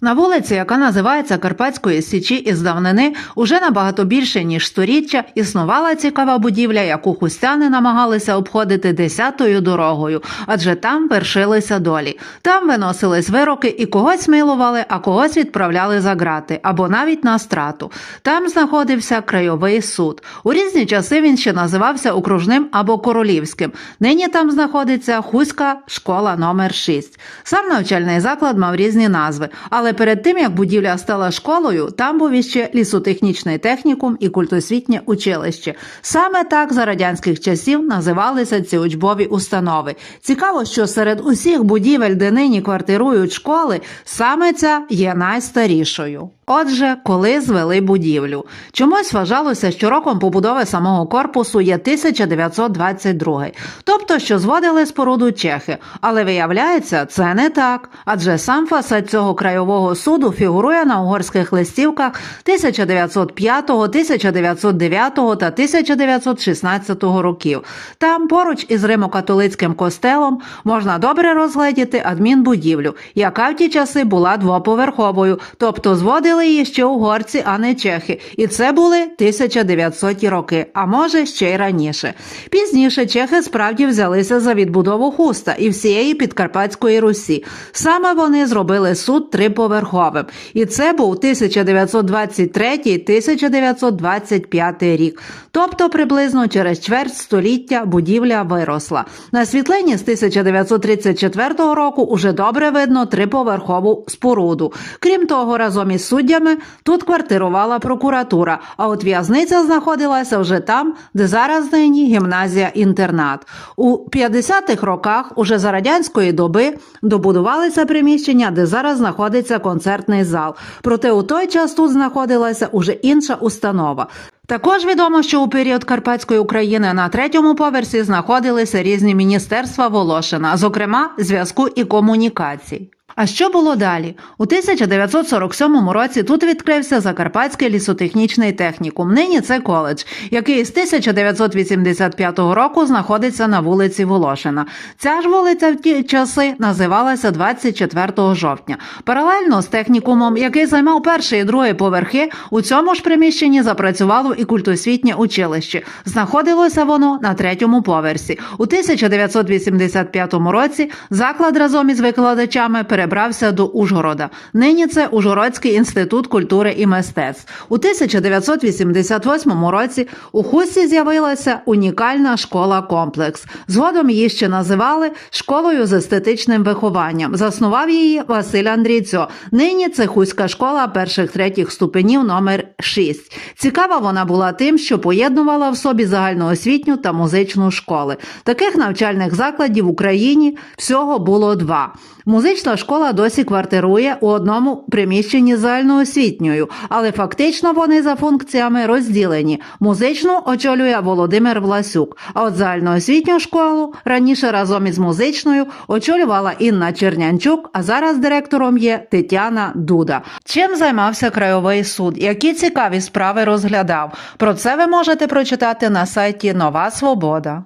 На вулиці, яка називається Карпатської Січі із давнини, уже набагато більше ніж сторіччя існувала цікава будівля, яку хустяни намагалися обходити десятою дорогою, адже там вершилися долі. Там виносились вироки і когось милували, а когось відправляли за грати або навіть на страту. Там знаходився краєвий суд. У різні часи він ще називався окружним або королівським. Нині там знаходиться Хуська школа номер 6. Сам навчальний заклад мав різні назви, але перед тим як будівля стала школою, там був іще лісотехнічний технікум і культосвітнє училище. Саме так за радянських часів називалися ці учбові установи. Цікаво, що серед усіх будівель, де нині квартирують школи, саме ця є найстарішою. Отже, коли звели будівлю, чомусь вважалося, що роком побудови самого корпусу є 1922, тобто, що зводили споруду чехи. Але виявляється, це не так, адже сам фасад цього краєвого суду фігурує на угорських листівках 1905, 1909 та 1916 років. Там, поруч із Римо-католицьким костелом, можна добре розгледіти адмінбудівлю, яка в ті часи була двоповерховою, тобто зводили її ще угорці, а не чехи. І це були 1900-ті роки, а може ще й раніше. Пізніше чехи справді взялися за відбудову хуста і всієї Підкарпатської Русі. Саме вони зробили суд триповерховим. І це був 1923-1925 рік. Тобто приблизно через чверть століття будівля виросла. На світлині з 1934 року уже добре видно триповерхову споруду. Крім того, разом із суддями тут квартирувала прокуратура, а от в'язниця знаходилася вже там, де зараз нині гімназія-інтернат. У 50-х роках, уже за радянської доби, добудувалися приміщення, де зараз знаходиться концертний зал. Проте у той час тут знаходилася уже інша установа. Також відомо, що у період Карпатської України на третьому поверсі знаходилися різні міністерства Волошина, зокрема зв'язку і комунікацій. А що було далі? У 1947 році тут відкрився Закарпатський лісотехнічний технікум. Нині це коледж, який з 1985 року знаходиться на вулиці Волошина. Ця ж вулиця в ті часи називалася 24 жовтня. Паралельно з технікумом, який займав перший і другий поверхи, у цьому ж приміщенні запрацювало і культосвітнє училище. Знаходилося воно на третьому поверсі. У 1985 році заклад разом із викладачами перебрався до Ужгорода. Нині це Ужгородський інститут культури і мистецтв. У 1988 році у Хусті з'явилася унікальна школа комплекс. Згодом її ще називали школою з естетичним вихованням. Заснував її Василь Андрійцьо. Нині це Хуська школа перших третіх ступенів номер 6. Цікава вона була тим, що поєднувала в собі загальноосвітню та музичну школи. Таких навчальних закладів в Україні всього було два. Музична школа досі квартирує у одному приміщенні загальноосвітньою, але фактично вони за функціями розділені. Музичну очолює Володимир Власюк, а от загальноосвітню школу раніше разом із музичною очолювала Інна Чернянчук, а зараз директором є Тетяна Дуда. Чим займався краєвий суд? Які цікаві справи розглядав? Про це ви можете прочитати на сайті Нова Свобода.